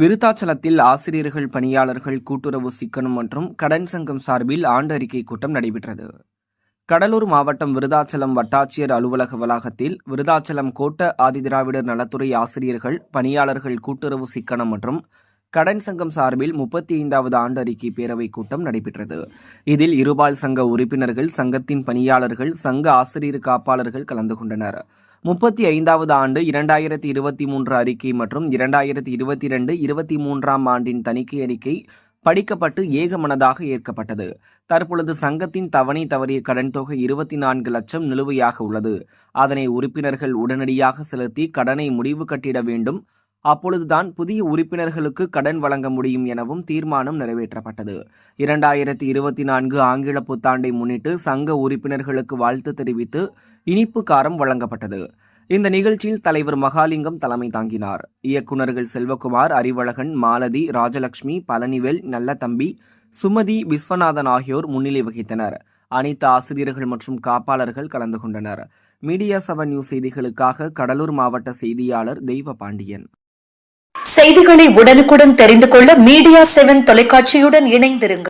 விருத்தாச்சலத்தில் ஆசிரியர்கள் பணியாளர்கள் கூட்டுறவு சிக்கனம் மற்றும் கடன் சங்கம் சார்பில் ஆண்டு அறிக்கை கூட்டம் நடைபெற்றது. கடலூர் மாவட்டம் விருதாச்சலம் வட்டாட்சியர் அலுவலக வளாகத்தில் விருதாச்சலம் கோட்ட ஆதிதிராவிடர் நலத்துறை ஆசிரியர்கள் பணியாளர்கள் கூட்டுறவு சிக்கனம் மற்றும் கடன் சங்கம் சார்பில் முப்பத்தி ஐந்தாவது ஆண்டு அறிக்கை பேரவைக் கூட்டம் நடைபெற்றது. இதில் இருபால் சங்க உறுப்பினர்கள் சங்கத்தின் பணியாளர்கள் சங்க ஆசிரியர் காப்பாளர்கள் கலந்து கொண்டனர். முப்பத்தி ஐந்தாவது ஆண்டு இரண்டாயிரத்தி இருபத்தி மூன்று அறிக்கை மற்றும் இரண்டாயிரத்தி இருபத்தி இரண்டு இருபத்தி மூன்றாம் ஆண்டின் தணிக்கை அறிக்கை படிக்கப்பட்டு ஏகமனதாக ஏற்கப்பட்டது. தற்பொழுது சங்கத்தின் தவணை தவறிய கடன் தொகை இருபத்தி நான்கு லட்சம் நிலுவையாக உள்ளது. அதனை உறுப்பினர்கள் உடனடியாக செலுத்தி கடனை முடிவு கட்டிட வேண்டும். அப்பொழுதுதான் புதிய உறுப்பினர்களுக்கு கடன் வழங்க முடியும் எனவும் தீர்மானம் நிறைவேற்றப்பட்டது. இரண்டாயிரத்தி இருபத்தி நான்கு ஆங்கில புத்தாண்டை முன்னிட்டு சங்க உறுப்பினர்களுக்கு வாழ்த்து தெரிவித்து இனிப்பு காரம் வழங்கப்பட்டது. இந்த நிகழ்ச்சியில் தலைவர் மகாலிங்கம் தலைமை தாங்கினார். இயக்குநர்கள் செல்வகுமார் அறிவழகன் மாலதி ராஜலட்சுமி பழனிவேல் நல்லதம்பி சுமதி விஸ்வநாதன் ஆகியோர் முன்னிலை வகித்தனர். அனைத்து ஆசிரியர்கள் மற்றும் காப்பாளர்கள் கலந்து கொண்டனர். மீடியா செவன் நியூஸ் செய்திகளுக்காக கடலூர் மாவட்ட செய்தியாளர் தெய்வ பாண்டியன் செய்திகளை உடனுக்குடன் தெரிந்து கொள்ள மீடியா செவன் தொலைக்காட்சியுடன் இணைந்திருங்கள்.